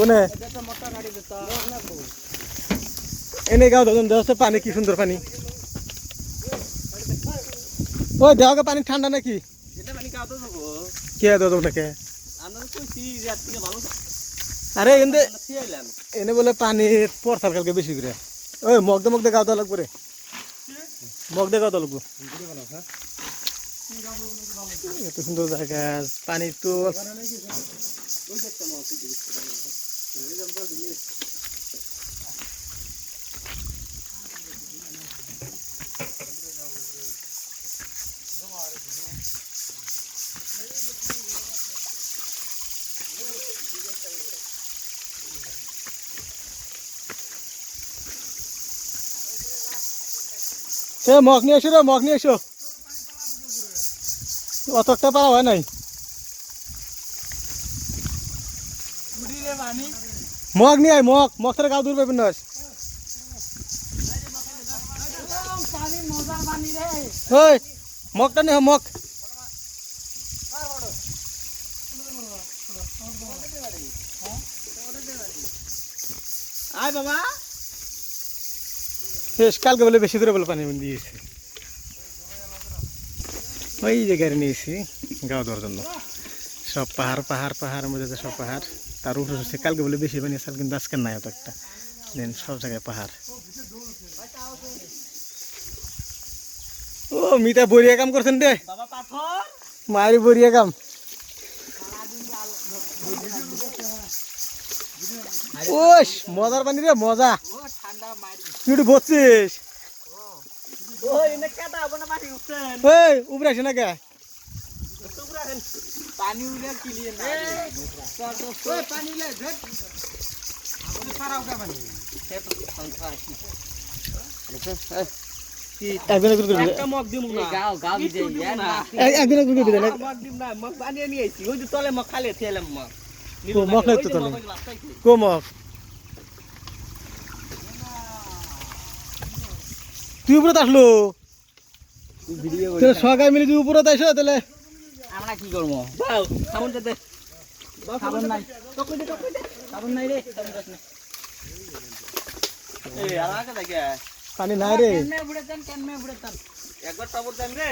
কোনে? এনে গাও ধরুন দেওয়া পানি, কি সুন্দর পানি। ওই দেওয়া পানি ঠান্ডা নাকি? কে দাদা ওটাকে? আরে এনে এনে বলে পানি পরসার কালকে বেশি করে। ওই মগ দে মগ দে, গাও লাগবে রে। মগ দে, গাও লাগবো। এত সুন্দর জায়গা পানি তো এ মগ নিয়ে এসো রে মগ নিয়ে এসো। অতটা পারা হয় নাই। মগ নিয়ে আয় মগ। মগ তারা গাও দূর পাবেন না। ওই মগটা আয়, মগ। আয় বাবা। বেশ কালকে বলে বেশি করে বলে পানি দিয়েছি। ওই জায়গায় নিয়েছি গাও দেওয়ার জন্য সব পাহাড় পাহাড় পাহাড়ের মধ্যে সব পাহাড়। তার উপরে হচ্ছে কালকে বলে বেশি বানিয়েছে কিন্তু আজকে নাই অত একটা। দেন সব জায়গায় পাহাড়। ও মিতা বরিয়া কাম করছেন রে। মারি বরিয়া কাম। ওস মজার পানি রে মজা। তুই বসছিস ওই উপরে আসে না কে পানি উঠে কিলিয়ে না ওই পানি উঠে ধর। আপনি সারা উঠা পানি। একদিন একদিন করে একটা মগ দিমু না। গাও গাও দিতে না। এক- একদিন করে দিলেন মগ দিম না। মগ পানি নিয়ে আইছি। ওই যে তলে মগ খালে থেলাম মগ। ও, মগ নাই। তো তলে। কোমক তুই উপরে আসলো সবাই মিলে তুই উপরে তো আসো তাহলে। আমরা কি করব? যাও সাবন দে সাবন নাই। টকই দে টকই দে সাবন নাই রে সাবন নাই এই আলাদা দেখে পানি নাই রে। কেনমে বুড়ে দেন কেনমে বুড়ে দেন? একবার টবর দেন রে।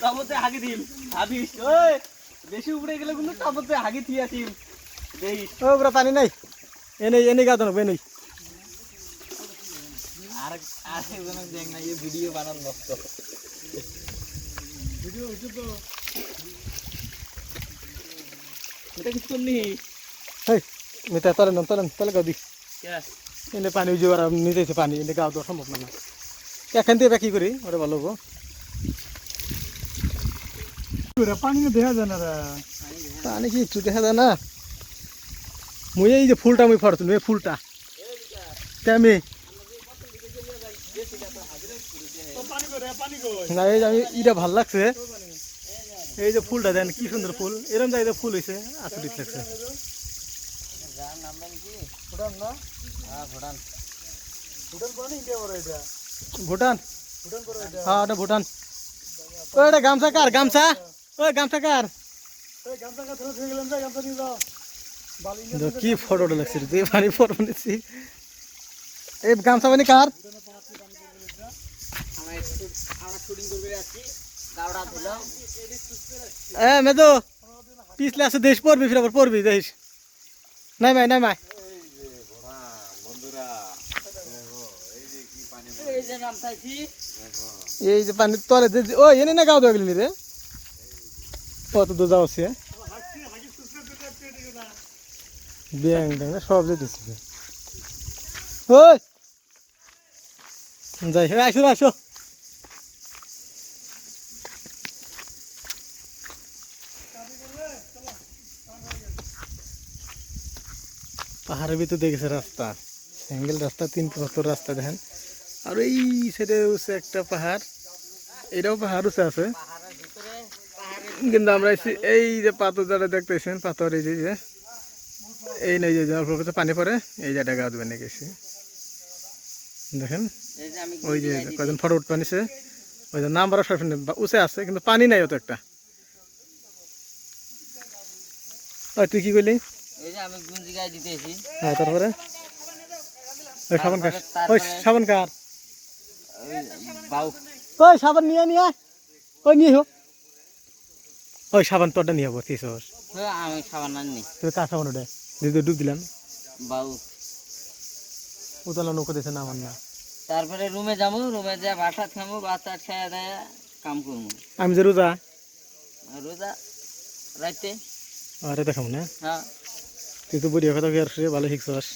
টবরতে হাগি দিন ভাবিস ওই বেশি উপরে গেলে কিন্তু টবরতে হাগি থিয়া দিন দেখিস ও উপরে পানি নাই। এনে এনে গাতো না বেনই আর আর দেখ না এই ভিডিও বানান নষ্ট ভিডিও হচ্ছে তো। এটা মিতা তলে না তলে গাও দি এনে পানি উজে আর নিতেছে পানি এনে গাও দেওয়া সম্ভব না এখান থেকে কি করি ওটা ভালো হব পানি দেখা যায় না পানি কি একটু দেখা যায় না মুই এই যে ফুলটা মুই ফরতুন এই ফুলটা তেমনি না এই আমি ইটা ভালো লাগছে এই যে ফুলটা দেন কি সুন্দর ফুল। এরকম জায়গায় ফুল হয়েছে আচরিত লাগছে ভুটান হ্যাঁ ওটা ভুটান ও এটা? গামছা কার? গামছা? ওই গামছা কার? কি ফটোটা লাগছে তুই পানি ফটো নিচ্ছি। এই গামছা পানি কার? আমরা শুটিং করবে আছি এ মেদো পিছলে আছে দেশ পড়বি ফির আবার পড়বি দেশ। নাই ভাই নাই ভাই এই যে পানি তলে ও এনে না গাও দেওয়া গেলি রে? কত দূর যাওয়া হচ্ছে ব্যাং সব যেতেছে। ওই! যাই আসো আসো। পাহাড়ের ভিতর দেখেছে রাস্তা। সিঙ্গেল রাস্তা, তিন পঁচাত্তর রাস্তা, দেখেন। আর এই সাইডে হচ্ছে একটা পাহাড়। এটাও পাহাড় উঁচু আছে। কিন্তু আমরা এই যে পাথর যারা দেখতেছেন, পাথর এই যে এই নেই যে ফলকে পানি পড়ে, এই জায়গাটা গাছ বানিয়ে গেছি। দেখেন, ওই যে কয়েকজন ফটো উঠ পানিছে ওই যে নাম বড় সব উঁচে আছে, কিন্তু পানি নাই অত একটা। তুই কি করলি? এই যে আমি গুঞ্জি গায়ে দিতেছি। হ্যাঁ তারপরে? ওই সাবান কার? তারপরে- ওই সাবান কার? বাউ। ওই সাবান নিয়ে নিয়ে। ওই নিয়ে ওই সাবান তোরটা নিয়ে বসিস হ্যাঁ, আমি সাবান তুই কার সাবান ওটা? দিদি ডুব দিলাম। বাউ। উতলা নৌকো দিয়েছে না আমার না। তারপরে রুমে যাব রুমে যা বাসা খামো বাচ্চা খাইয়া দেয়া কাম করব। আমি যে রোজা? রোজা? রাইতে? আরে দেখাম না? হ্যাঁ। তুই তো বুড়ি কথা আর সে ভালো শিখছস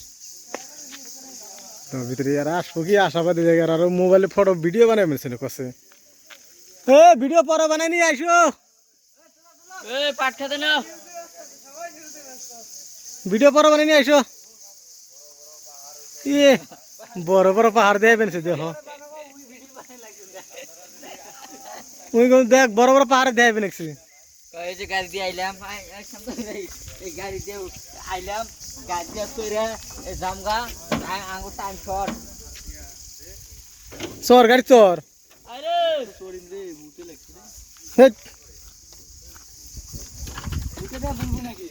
তো ভিতরে আর আসব কি? আশাবাদী জায়গা আর মোবাইলে ফটো ভিডিও বানাই মেলছে না কসে এ ভিডিও পরে বানাই নিয়ে আইসো। পাট খেতে নাও। ভিডিও পরে বানাই নিয়ে আইসো। ইয়ে বড় বড় পাহাড় দিয়ে বেনছে দেখো। তুই দেখ বড় বড় পাহাড় দিয়ে বেনেছি এই যে গাড়ি দিয়ে আইলাম এই- গাড়ি দিয়ে আইলাম গাড়ি দিয়ে তৈরি জামগা আঙ্গুর টাইম শর্ট চর গাড়ি চর। আরে! সরিম রে মুতে লাগছে রে হেট, মুতে দা নাকি?